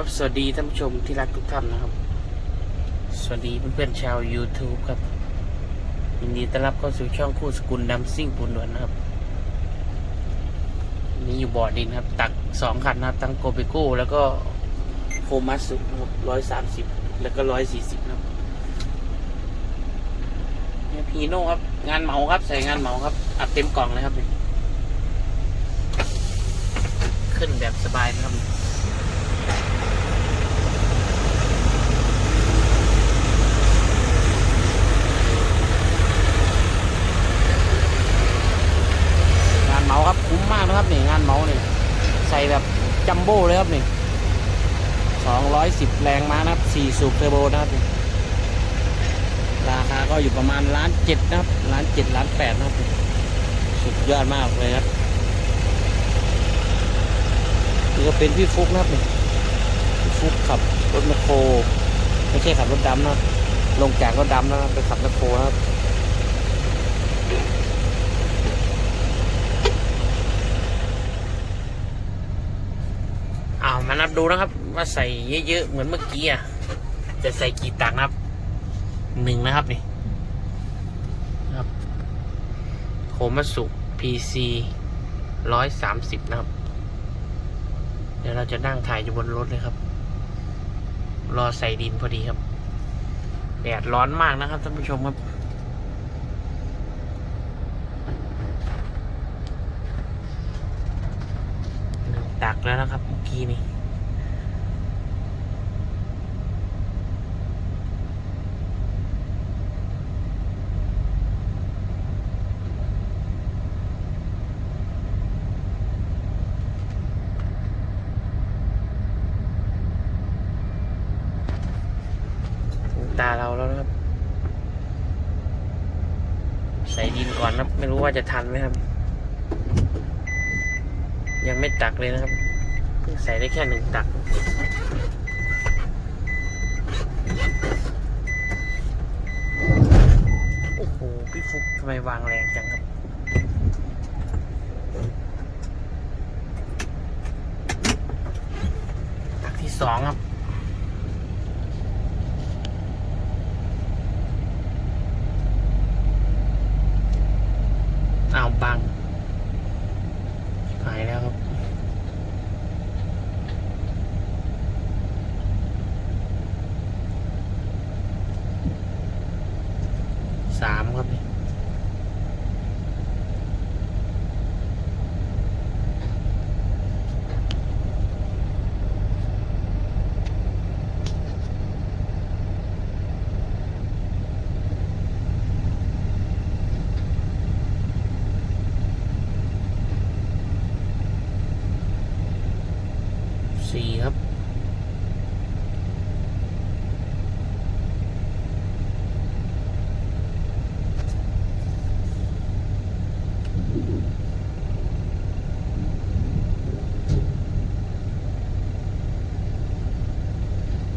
ครับสวัสดีท่านผู้ชมที่รักทุกท่านนะครับ สวัสดีเพื่อนๆชาว YouTube ครับยินดีต้อนรับเข้าสู่ช่องคู่สกุลดำซิ่งปูนด่วนนะครับนี่อยู่บ่อดินครับ ตักสองคันนะครับทั้งโกเบโก้แล้วก็โคมัสุครับร้อยสามสิบแล้วก็ร้อยสี่สิบนะครับเนี่ยพีโน่ครับ งานเหมาครับ ใส่งานเหมาครับ อัดเต็มกล่องเลยครับ ขึ้นแบบสบายนะครับ เหมาครับคุ้มมากนะครับนี่งานเหมาเนี่ยใส่แบบจัมโบ้เลยครับนี่สองร้อยสิบแรงม้านะครับสี่สูบเทอร์โบนะครับนี่ราคาก็อยู่ประมาณล้านเจ็ดนะครับล้านเจ็ดล้านแปดนะครับนี่สุดยอดมากเลยครับนี่ก็เป็นพี่ฟุกนะครับนี่พี่ฟุกขับรถแมคโครไม่ใช่ขับรถดำนะลงจากรถดำนะไปขับแมคโครนะครับับดูนะครับ ว่าใส่เยอะๆเหมือนเมื่อกี้อะจะใส่กี่ตักนะครับหนึ่งนะครับนี่ครับโคมัสุ PC ร้อยสามสิบนะครับ เดี๋ยวเราจะนั่งถ่ายอยู่บนรถเลยครับ รอใส่ดินพอดีครับ แดดร้อนมากนะครับท่านผู้ชมครับตักแล้วนะครับเมื่อกี้นี่ เราแล้วนะครับ ใส่ดินก่อนนะครับไม่รู้ว่าจะทันไหมครับ ยังไม่ตักเลยนะครับ ใส่ได้แค่หนึ่งตักโอ้โหพี่ฟุกทำไมวางแรงจังครับตักที่สองครับ อ้าวบัง หายแล้วครับ สามครับนี่สี่ครับ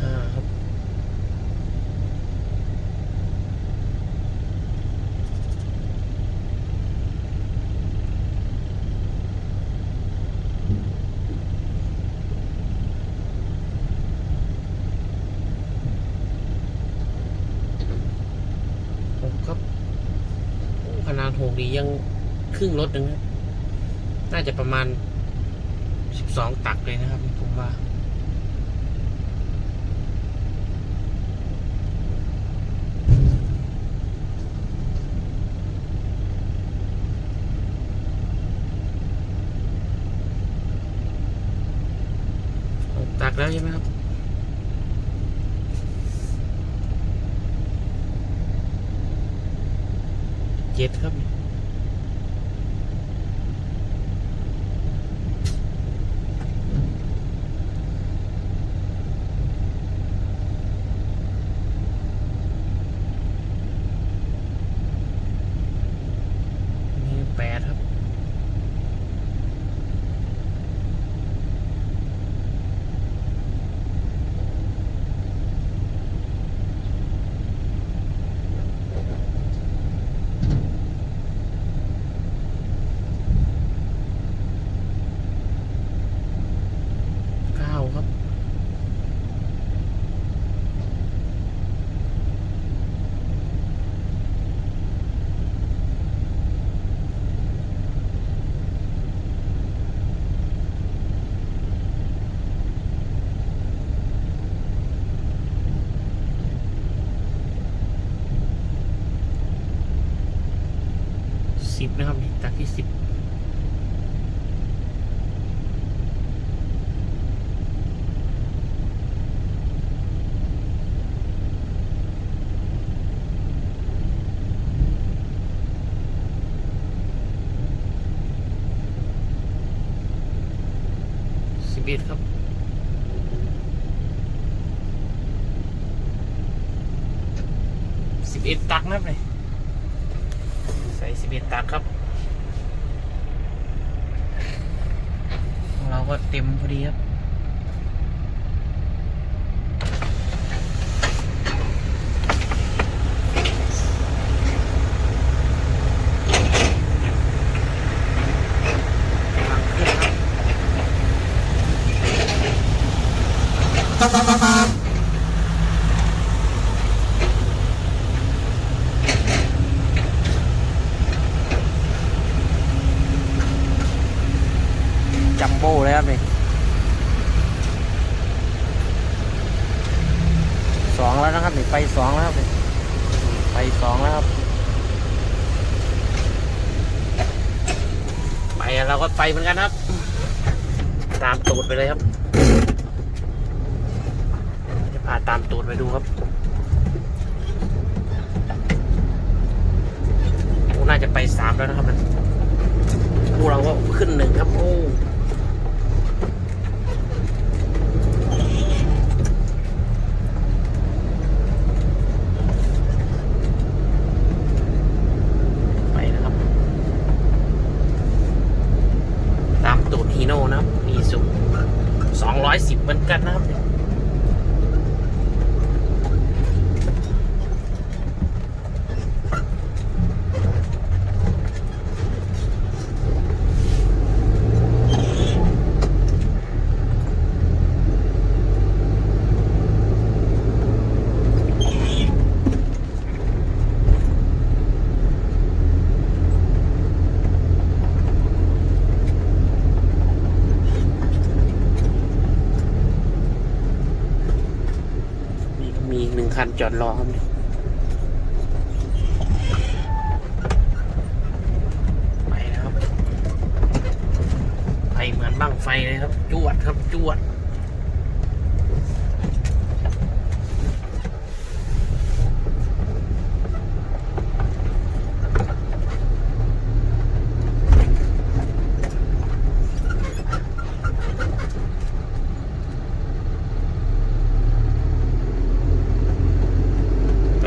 ห้าครับ หกครับโอ้ขนา ดหกดียังครึ่งรถนึงครับน่าจะประมาณสิบสองตักเลยนะครับผมว่าตักแล้วใช่ไหมครับเจ็ดครับ ก็เต็มพอดีครับ กำลังขึ้นครับจัมโบ้เลย ครับนี่สองแล้วนะครับนี่ไปสองแล้วครับนี่ไปสองแล้วครับ ไปเราก็ไปเหมือนกันครับ ตามตูดไปเลยครับจะพาตามตูดไปดูครับน่าจะไปสามแล้วนะครับมันพวกเราก็ขึ้นหนึ่งครับ โอ้ไปนะครับ ตามตูดฮีโน่นะครับ มีสุสองร้อยสิบ เหมือนกันนะครับ จอดรอครับไปนะครับไปเหมือนบั้งไฟเลยครับจวดครับจวด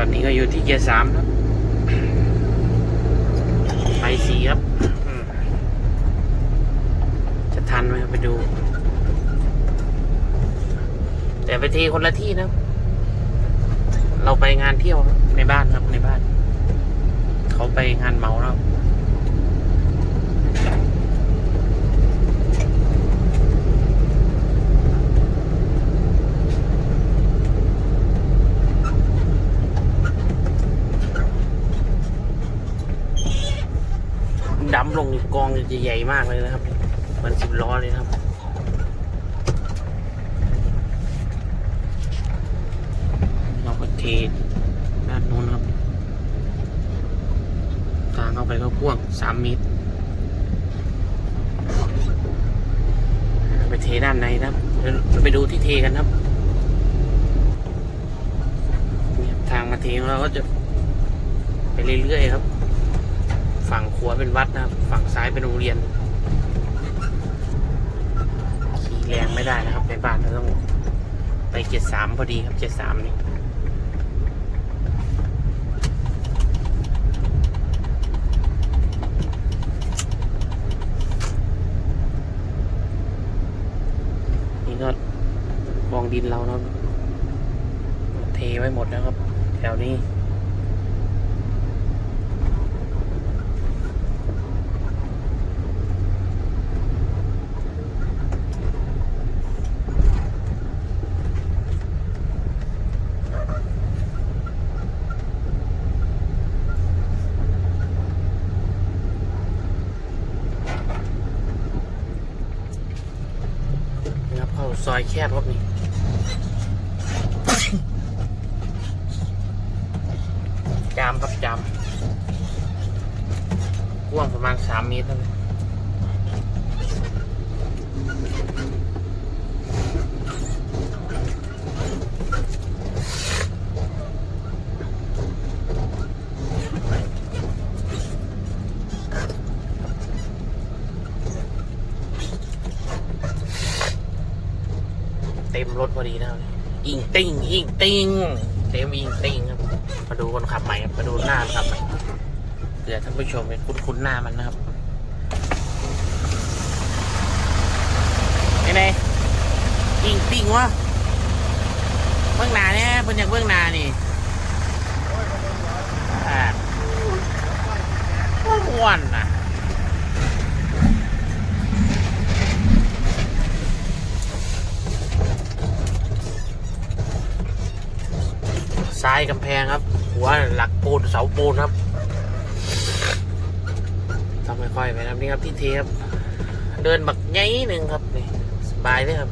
ตอนนี้ ก็อยู่ที่เกียร์สามครับ ไปสี่ครับ จะทันไหมครับไปดู แต่ไปเทีคนละที่นะ เราไปงานเที่ยวในบ้านครับในบ้าน เขาไปงานเมาแล้ว ดำลงนี่ กองจะใหญ่มากเลยนะครับมันสิบล้อเลยครับ เราก็เทด้านนู้นครับ ทางเข้าไปก็พ่วงสามเมตร ไปเทด้านในนะครับเราไปดูที่เทกันครับทางมาเทของเราก็จะไปเรื่อยๆครับ ฝั่งขวาเป็นวัดนะครับ ฝั่งซ้ายเป็นโรงเรียนขี่แรงไม่ได้นะครับ ในบ้านเราต้องไปเจ็ดสามพอดีครับเจ็ดสามนี่นี่ก็กองดินเรานะครับ เทไว้หมดแล้วครับ แถวนี้ นะครับเข้า ซอยแคบครับนี่จามครับจามกว้างประมาณสามเมตรเท่านั้น ต็มรถพอดีนะครับอิงติ้งอิงติ้งเต็มอิงติ้งครับมาดูคนขับใหม่ครับมาดูหน้าคนขับใหม่เผื่อท่านผู้ชมเป็นคุ้นคุ้นๆหน้ามันนะครับไอ้ไหนอิงติ้งวะเบื้องหน้าเนี่ยเพิ่นอย่ากเบื้องหน้านี่อ่าอ้วนๆนะซ้ายกำแพงครับ หัวหลักปูนเสาปูนครับต้องค่อยๆไปนะครับนี่ครับที่เทครับเดินบักไงหนึ่งครับนี่สบายเลยครับ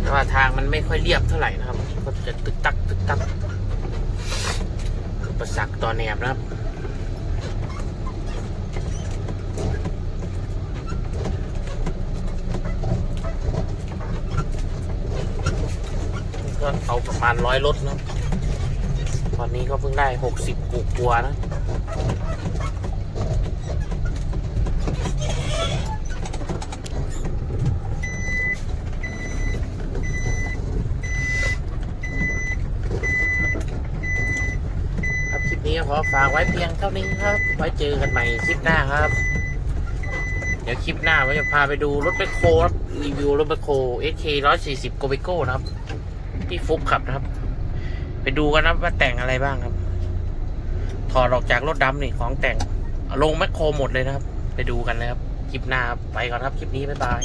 แต่ว่าทางมันไม่ค่อยเรียบเท่าไหร่นะครับ ก็จะตึกตักตึกตักอุปสรรคต่อแหนบนะครับ ก็ เอาประมาณร้อยรถนะตอนนี้ก็เพิ่งได้หกสิบกูกลัวนะครับคลิปนี้ขอฝากไว้เพียงเท่านี้ครับ ไว้เจอกันใหม่คลิปหน้าครับ เดี๋ยวคลิปหน้าเราจะพาไปดูรถแบคโครับรีวิวรถแบคโค SK 140โกเบโก้นะครับ ที่ฟุกขับนะครับ ไปดูกันนะว่าแต่งอะไรบ้างครับ ถอดออกจากรถดำนี่ของแต่งลงแมคโครหมดเลยนะครับ ไปดูกันเลยครับ คลิปหน้าไปก่อนครับ คลิปนี้บ๊ายบาย